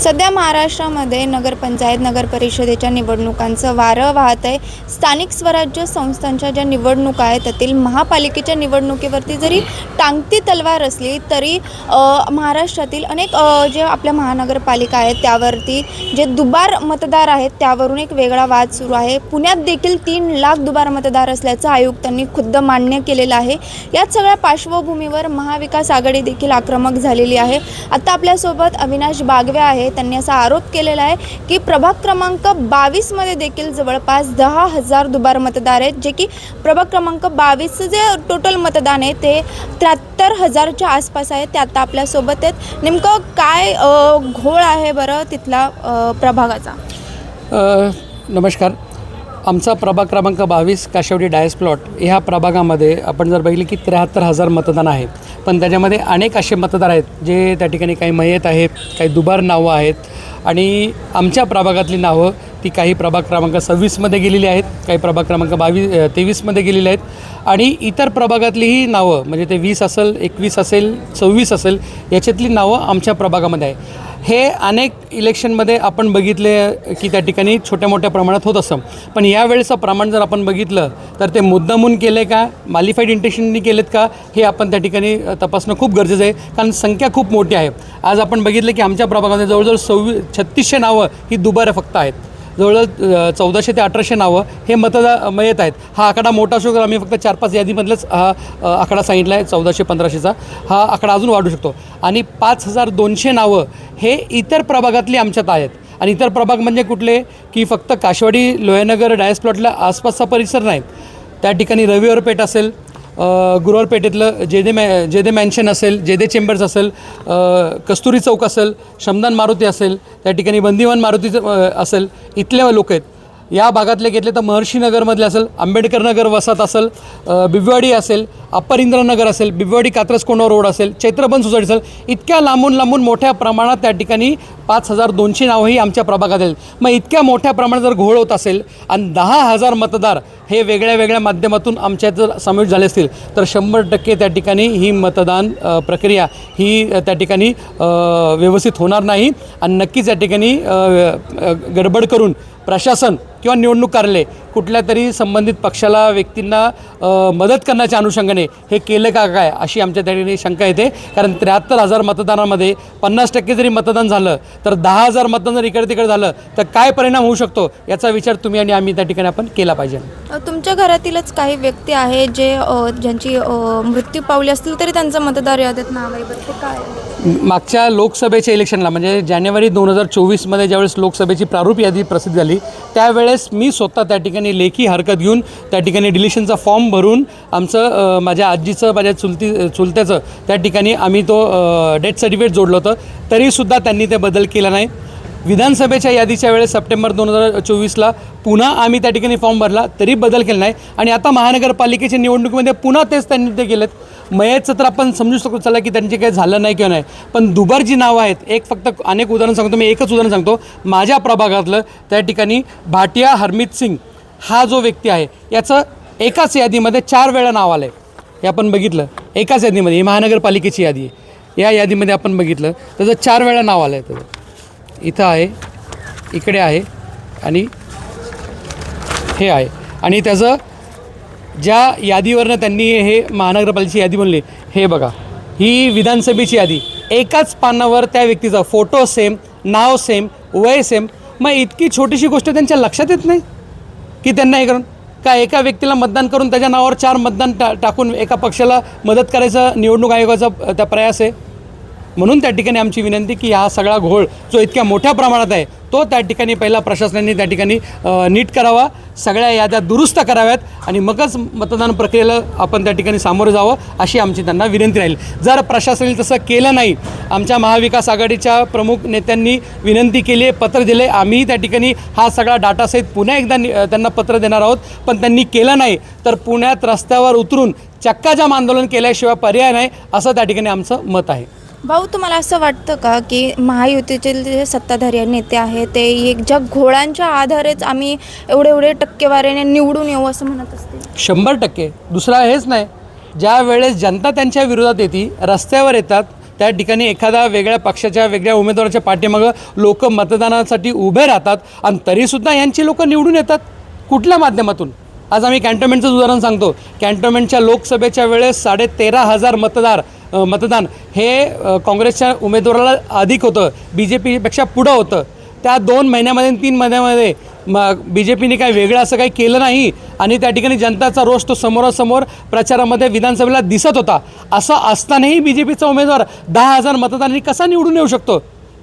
सध्या महाराष्ट्रामध्ये नगरपंचायत नगर परिषदेच्या निवडणुकांचं वारं वाहत आहे. स्थानिक स्वराज्य संस्थांच्या ज्या निवडणुका आहेत त्यातील महापालिकेच्या निवडणुकीवरती जरी टांगती तलवार असली तरी महाराष्ट्रातील अनेक जे आपल्या महानगरपालिका आहेत त्यावरती जे दुबार मतदार आहेत त्यावरून एक वेगळा वाद सुरू आहे. पुण्यात देखील तीन लाख दुबार मतदार असल्याचं आयुक्तांनी खुद्द मान्य केलेलं आहे. याच सगळ्या पार्श्वभूमीवर महाविकास आघाडी देखील आक्रमक झालेली आहे. आता आपल्यासोबत अविनाश बागवे आहे त्यांनी असा आरोप केलेला आहे की प्रभाग क्रमांक बावीसमध्ये देखील जवळपास दहा हजार दुबार मतदार आहेत जे की प्रभाग क्रमांक बावीसचं जे टोटल मतदान आहे ते त्र्याहत्तर हजारच्या आसपास आहे. ते आता आपल्यासोबत आहेत. नेमकं काय घोळ आहे बरं तिथला प्रभागाचा? नमस्कार. आमचा प्रभाग क्रमांक बावीस काशेवडी डायस प्लॉट ह्या प्रभागामध्ये आपण जर बघितले की त्र्याहत्तर हजार मतदान आहे. पण त्याच्यामध्ये अनेक असे मतदार आहेत जे त्या ठिकाणी काही मयत आहेत काही दुबार नावं आहेत. आणि आमच्या प्रभागातली नावं ती काही प्रभाग क्रमांक सव्वीसमध्ये गेलेली आहेत काही प्रभाग क्रमांक बावीस तेवीसमध्ये गेलेली आहेत. आणि इतर प्रभागातलीही नावं म्हणजे ते वीस असेल एकवीस असेल सव्वीस असेल याच्यातली नावं आमच्या प्रभागामध्ये आहे. हे अनेक इलेक्शनमध्ये आपण बघितले की त्या ठिकाणी छोट्या मोठ्या प्रमाणात होत असं. पण यावेळेचं प्रमाण जर आपण बघितलं तर ते मुद्दामून केले का? मालिफाईड इंटेन्शननी केलेत का? हे आपण त्या ठिकाणी तपासणं खूप गरजेचं आहे कारण संख्या खूप मोठी आहे. आज आपण बघितलं की आमच्या प्रभागामध्ये जवळजवळ सव्वी छत्तीसशे नावं ही दुबारं फक्त आहेत. जवळजवळ चौदाशे ते अठराशे नावं हे मतदा मयत आहेत. हा आकडा मोठा असो आम्ही फक्त चार पाच यादीमधलाच हा आकडा सांगितला आहे चौदाशे पंधराशेचा. हा आकडा अजून वाढू शकतो. आणि पाच हजार दोनशे नावं हे इतर प्रभागातली आमच्यात आहेत. आणि इतर प्रभाग म्हणजे कुठले? की फक्त काशवाडी लोहानगर डायस प्लॉटला आसपासचा परिसर नाही. त्या ठिकाणी रविवार पेठ असेल गुरुवार पेठेतलं जेदे मॅ जेदे मॅन्शन असेल जे दे चेंबर्स असेल कस्तुरी चौक असेल शमदान मारुती असेल त्या ठिकाणी बंदिवान मारुतीचं असेल इथले लोक आहेत. या भागातले घेतले तर महर्षीनगरमधले असेल आंबेडकर नगर वसात असेल बिबवाडी असेल अप्पर इंद्रनगर असेल बिबवाडी कात्रसकुंडवा रोड असेल चैत्रबन सोसायटी असेल इतक्या लांबून लांबून मोठ्या प्रमाणात त्या ठिकाणी पाच हजार दोनशे नावंही आमच्या प्रभागात आहेत. मग इतक्या मोठ्या प्रमाणात जर घोळ होत असेल आणि दहा हजार मतदार हे वेगळ्या वेगळ्या माध्यमातून आमच्यात जर समावेश झाले असतील तर शंभर टक्के त्या ठिकाणी ही मतदान प्रक्रिया ही त्या ठिकाणी व्यवस्थित होणार नाही. आणि नक्कीच या ठिकाणी गडबड करून प्रशासन किंवा निवडणूक कार्यालय कुठल्या तरी संबंधित पक्षाला व्यक्तींना मदत करण्याच्या अनुषंगाने हे केलं का काय अशी आमच्या त्या ठिकाणी शंका येते कारण त्र्याहत्तर हजार मतदानामध्ये पन्नास टक्के जरी मतदान झालं तर दहा हजार मतदान जर इकडे तिकडे झालं तर काय परिणाम होऊ शकतो याचा विचार तुम्ही आणि आम्ही त्या ठिकाणी आपण केला पाहिजे तुमच्या घरातीलच काही व्यक्ती आहे जे ज्यांची मृत्यू पावली असतील तरी त्यांचं मतदार यादीत नाव आहे ते काय? मागच्या लोकसभेच्या इलेक्शनला म्हणजे जानेवारी दोन हजार चोवीसमध्ये ज्यावेळेस लोकसभेची प्रारूप यादी प्रसिद्ध झाली त्यावेळेस मी स्वतः त्या ठिकाणी लेखी हरकत घेऊन त्या ठिकाणी डिलिशनचा फॉर्म भरून आमचं माझ्या आजीचं माझ्या चुलती चुलत्याचं त्या ठिकाणी आम्ही तो डेथ सर्टिफिकेट जोडलं होतं. तरीसुद्धा त्यांनी ते बदल केला नाही. विधानसभेच्या यादीच्या वेळेस सप्टेंबर दोन हजार चोवीसला पुन्हा आम्ही त्या ठिकाणी फॉर्म भरला तरी बदल केला नाही. आणि आता महानगरपालिकेच्या निवडणुकीमध्ये पुन्हा तेच त्यांनी ते केलेत. मयतचं तर आपण समजू शकतो चला की त्यांचे काही झालं नाही किंवा नाही. पण दुबार जी नावं आहेत. एक फक्त अनेक उदाहरण सांगतो. मी एकच उदाहरण सांगतो. माझ्या प्रभागातलं त्या ठिकाणी भाटिया हरमित सिंग हा जो व्यक्ती आहे याचं एकाच यादीमध्ये चार वेळा नाव आलं आहे हे आपण बघितलं. एकाच यादीमध्ये. ही महानगरपालिकेची यादी आहे. या यादीमध्ये आपण बघितलं. त्याचं चार वेळा नाव आलं आहे त्याचं. इथं आहे. इकडे आहे. आणि हे आहे. आणि त्याचं ज्या यादीवरनं त्यांनी हे महानगरपालिकेची यादी बनली हे बघा ही विधानसभेची यादी. एकाच पानावर त्या व्यक्तीचा फोटो सेम नाव सेम वय सेम. मग इतकी छोटीशी गोष्ट त्यांच्या लक्षात येत नाही? की त्यांना हे करून का एका व्यक्तीला मतदान करून त्याच्या नावावर चार मतदान टा टाकून एका पक्षाला मदत करायचा निवडणूक आयोगाचा त्या प्रयास आहे? म्हणून त्या ठिकाणी आमची विनंती की हा सगळा घोळ जो इतक्या मोठ्या प्रमाणात आहे तो त्या ठिकाणी पहिला प्रशासनाने त्या ठिकाणी नीट करावा सगळ्या याद्या दुरुस्त कराव्यात आणि मगच मतदान प्रक्रियेला आपण त्या ठिकाणी सामोरं जावं अशी आमची त्यांना विनंती राहील. जर प्रशासनाने तसं केलं नाही आमच्या महाविकास आघाडीच्या प्रमुख नेत्यांनी विनंती केली आहे पत्र दिले आम्ही त्या ठिकाणी हा सगळा डाटासहित पुन्हा एकदा नि- त्यांना पत्र देणार आहोत पण त्यांनी केलं नाही तर पुण्यात रस्त्यावर उतरून चक्काजाम आंदोलन केल्याशिवाय पर्याय नाही असं त्या ठिकाणी आमचं मत आहे. भाऊ तुम्हाला असं वाटतं का की महायुतीचे जे सत्ताधारी नेते आहेत ते एक ज्या घोळांच्या आधारेच आम्ही एवढे एवढे टक्केवारीने निवडून येऊ असं म्हणत असते शंभर टक्के. दुसरा हेच नाही. ज्या वेळेस जनता त्यांच्या विरोधात येते रस्त्यावर येतात त्या ठिकाणी एखाद्या वेगळ्या पक्षाच्या वेगळ्या उमेदवाराच्या पाठीमागं लोक मतदानासाठी उभे राहतात आणि तरीसुद्धा यांची लोक निवडून येतात. कुठल्या माध्यमातून? आज आम्ही कॅन्टोनमेंटचंच उदाहरण सांगतो. कॅन्टोनमेंटच्या लोकसभेच्या वेळेस साडे तेरा हजार मतदार मतदान. हे काँग्रेसच्या उमेदवाराला अधिक होतं. बी जे पीपेक्षा पुढं होतं. त्या दोन महिन्यामध्ये तीन महिन्यामध्ये मग बी जे पीने काही वेगळं असं काही केलं नाही आणि त्या ठिकाणी जनताचा रोष तो समोरासमोर प्रचारामध्ये विधानसभेला दिसत होता. असं असतानाही बी जे पीचा उमेदवार दहा हजार मतदारांनी कसा निवडून येऊ शकतो?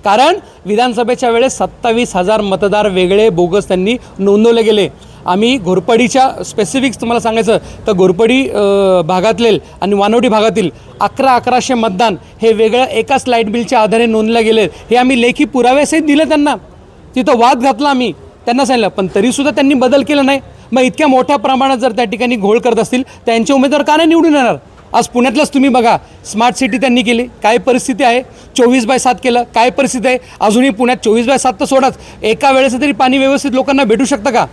कारण विधानसभेच्या वेळेस सत्तावीस हजार मतदार वेगळे बोगस त्यांनी नोंदवले गेले. आम्ही घोरपडीच्या स्पेसिफिक्स तुम्हाला सांगायचं तर घोरपडी भागातले आणि वानवडी भागातील अकरा अकराशे मतदान हे वेगळं एकाच लाइट बिलच्या आधारे नोंदलं गेले. हे आम्ही लेखी पुराव्यासहित दिले त्यांना. तिथं वाद घातला आम्ही. त्यांना सांगितलं पण तरीसुद्धा त्यांनी बदल केला नाही. मग इतक्या मोठ्या प्रमाणात जर त्या ठिकाणी घोळ करत असतील त्यांचे उमेदवार का नाही निवडून येणार? आज पुण्यातलंच तुम्ही बघा. स्मार्ट सिटी त्यांनी केली. काय परिस्थिती आहे? चोवीस बाय सात केलं. काय परिस्थिती आहे? अजूनही पुण्यात चोवीस बाय सात तर सोडाच. एका वेळेस तरी पाणी व्यवस्थित लोकांना भेटू शकतं का?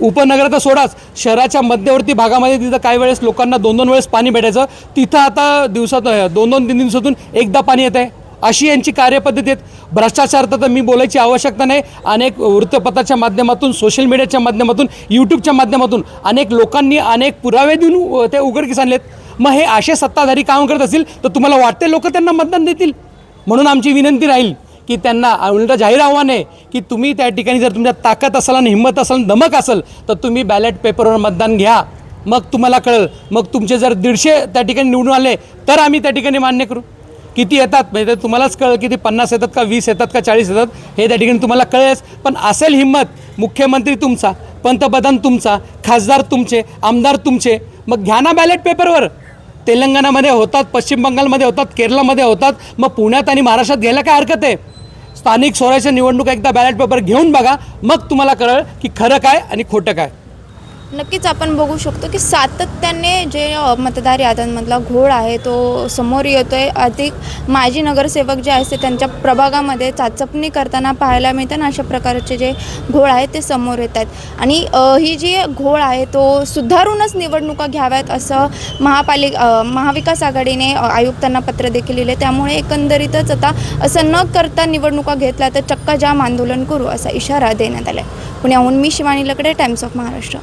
उपनगर तर सोडाच. शहराच्या मध्यवर्ती भागामध्ये तिथं काही वेळेस लोकांना दोन दोन वेळेस पाणी भेटायचं. तिथं आता दिवसात दोन दोन तीन दिवसातून एकदा पाणी येत आहे. अशी यांची कार्यपद्धती आहेत. भ्रष्टाचार तर मी बोलायची आवश्यकता नाही. अनेक वृत्तपत्राच्या माध्यमातून सोशल मीडियाच्या माध्यमातून यूट्यूबच्या माध्यमातून अनेक लोकांनी अनेक पुरावे देऊन उ- ते उघडकीस आणलेत. मग हे असे सत्ताधारी काम करत असतील तर तुम्हाला वाटते लोक त्यांना मतदान देतील? म्हणून आमची विनंती राहील. की त्यांना उलट जाहीर आव्हान आहे की तुम्ही त्या ठिकाणी जर तुमच्या ताकद असाल आणि हिंमत असाल आणि दमक असेल तर तुम्ही बॅलेट पेपरवर मतदान घ्या. मग तुम्हाला कळेल. मग तुमचे जर दीडशे त्या ठिकाणी निवडून आले तर आम्ही त्या ठिकाणी मान्य करू. किती येतात? म्हणजे तुम्हालाच कळेल किती पन्नास येतात का वीस येतात का चाळीस येतात हे त्या ठिकाणी तुम्हाला कळेलच. पण असेल हिंमत मुख्यमंत्री तुमचा पंतप्रधान तुमचा खासदार तुमचे आमदार तुमचे मग घ्या ना बॅलेट पेपरवर तेलंगणामध्ये होतात पश्चिम बंगालमध्ये होतात केरळमध्ये होतात मग पुण्यात आणि महाराष्ट्रात घ्यायला काय हरकत आहे? स्थानिक स्वराज्य निवडणूक एकदा बॅलेट पेपर घेऊन बघा. मग तुम्हाला कळेल की खरं काय आणि खोटं काय. नक्कीच आपण बघू शकतो की सातत्याने जे मतदार याद्यांमधला घोळ आहे तो समोर येतो आहे अधिक माजी नगरसेवक जे असते त्यांच्या प्रभागामध्ये चाचपणी करताना पाहायला मिळतं ना अशा प्रकारचे जे घोळ आहेत ते समोर येत आहेत. आणि ही जी घोळ आहे तो सुधारूनच निवडणुका घ्याव्यात असं महापालिका महाविकास आघाडीने आयुक्तांना पत्र देखील लिहिले त्यामुळे एकंदरीतच आता असं न करता निवडणुका घेतल्या तर चक्का जाम आंदोलन करू असा इशारा देण्यात आला आहे पुण्याहून मी शिवानी लकडे टाइम्स ऑफ महाराष्ट्र